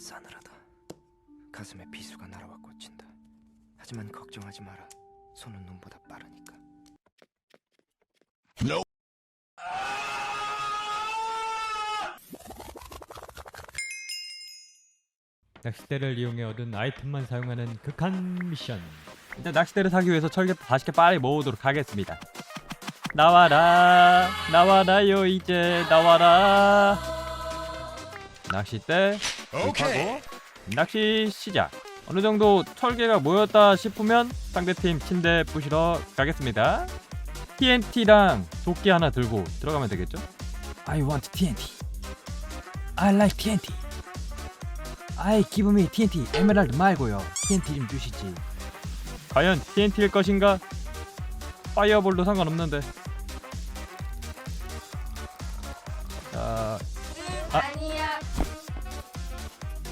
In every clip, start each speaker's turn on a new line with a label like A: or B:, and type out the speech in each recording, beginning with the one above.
A: 싸늘하다. 가슴에 비수가 날아와 꽂힌다. 하지만 걱정하지 마라. 손은 눈보다 빠르니까.
B: 낚싯대를 이용해 얻은 아이템만 사용하는 극한 미션 일단 낚싯대를 사기 위해서 철개도 40개 빨리 모으도록 하겠습니다 나와라 나와라요 이제 나와라 낚싯대 구입하고 낚시 시작. 어느 정도 철개가 모였다 싶으면 상대팀 침대 부시러 가겠습니다. TNT랑 도끼 하나 들고 들어가면 되겠죠? I want TNT I like TNT 아이 기분이 TNT 에메랄드 말고요. TNT 좀 주시지. 과연 TNT일 것인가? 파이어볼도 상관없는데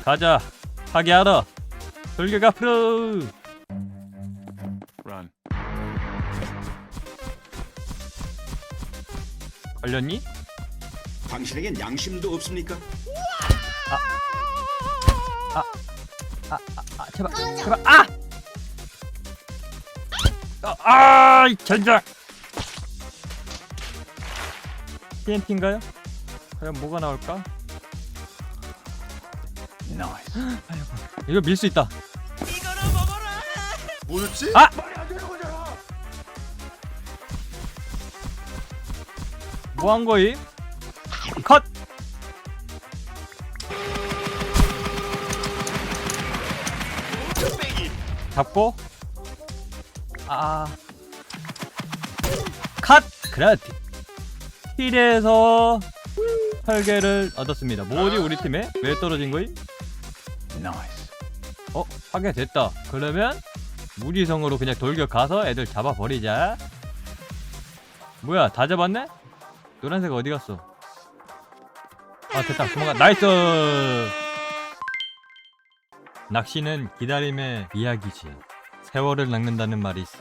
B: 가자 파괴하러 돌격 앞으로
C: Run.
B: 걸렸니?
D: 당신에겐 양심도 없습니까?
B: 아 제발 제발 아! 아, 아, 이 젠장! TNT인가요? 과연 뭐가 나올까?
C: Nice.
B: 이거 밀 수 있다.
D: 뭐였지?
B: 아! 뭐 한 거임? 컷! 잡고 아 컷! 그라티 힐에서 설계를 얻었습니다 뭐지 우리 팀에? 왜 떨어진 거임?
C: Nice.
B: 어? 파괴됐다 그러면 무리성으로 그냥 돌격 가서 애들 잡아버리자 뭐야 다 잡았네? 노란색 어디 갔어? 아 됐다 도망가 나이스 낚시는 기다림의 이야기지 세월을 낚는다는 말이 있어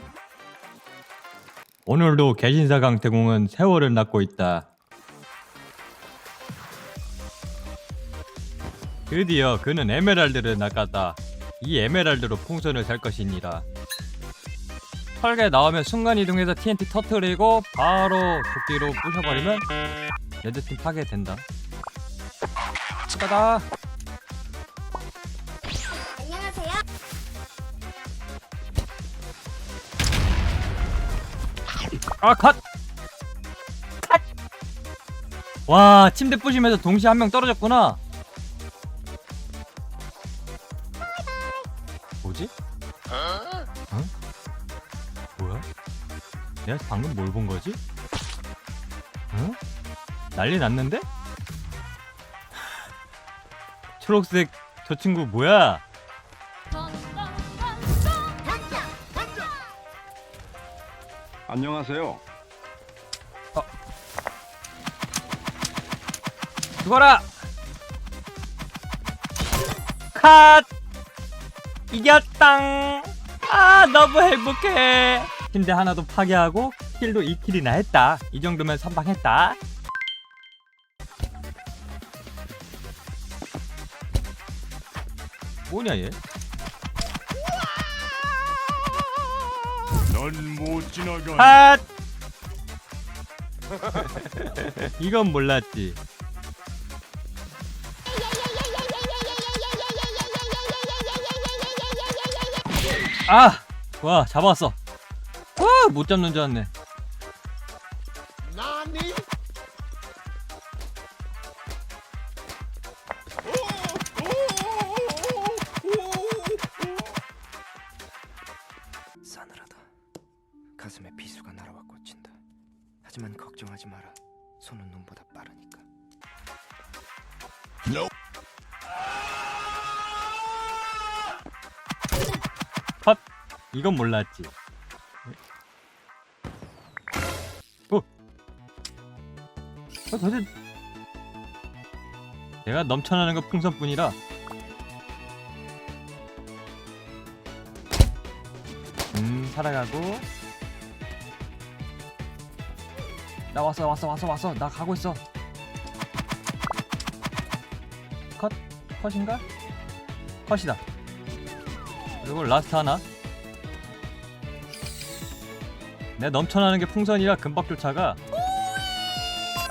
B: 오늘도 개신사 강태공은 세월을 낚고 있다 드디어 그는 에메랄드를 낚았다 이 에메랄드로 풍선을 살 것이니라 설계 나오면 순간이동해서 TNT 터트리고 바로 도끼로 부셔버리면 레드팀 파괴된다
E: 안녕하세요.
B: 아 컷! 컷! 와 침대 부시면서 동시에 한 명 떨어졌구나 뭐지? 응? 뭐야? 내가 방금 뭘 본 거지? 응? 난리 났는데? 초록색 저 친구 뭐야?
D: 안녕하세요.
B: 죽어라! 컷! 이겼당! 아, 너무 행복해! 침대 하나도 파괴하고, 킬도 2킬이나 했다. 이 정도면 선방했다. 뭐냐, 얘?
C: 넌 못 지나가.
B: 컷! 이건 몰랐지. 아! 와, 잡았어. 와, 못 잡는 줄 알았네.
A: 싸늘하다. 가슴에 비수가 날아와 꽂힌다. 하지만 걱정하지 마라. 손은 눈보다 빠르니까.
B: 컷! 이건 몰랐지. 어? 어, 도대체 내가 넘쳐나는 건 풍선뿐이라. 음 살아가고. 나 왔어 왔어 왔어 왔어. 나 가고 있어. 컷. 컷인가? 컷이다 그리고 라스트 하나. 내 넘쳐나는 게 풍선이라 금방 쫓아가.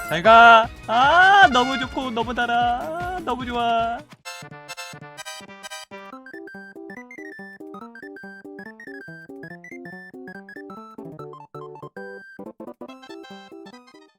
B: 잘가! 아 너무 좋고 너무 달아. 아, 너무 좋아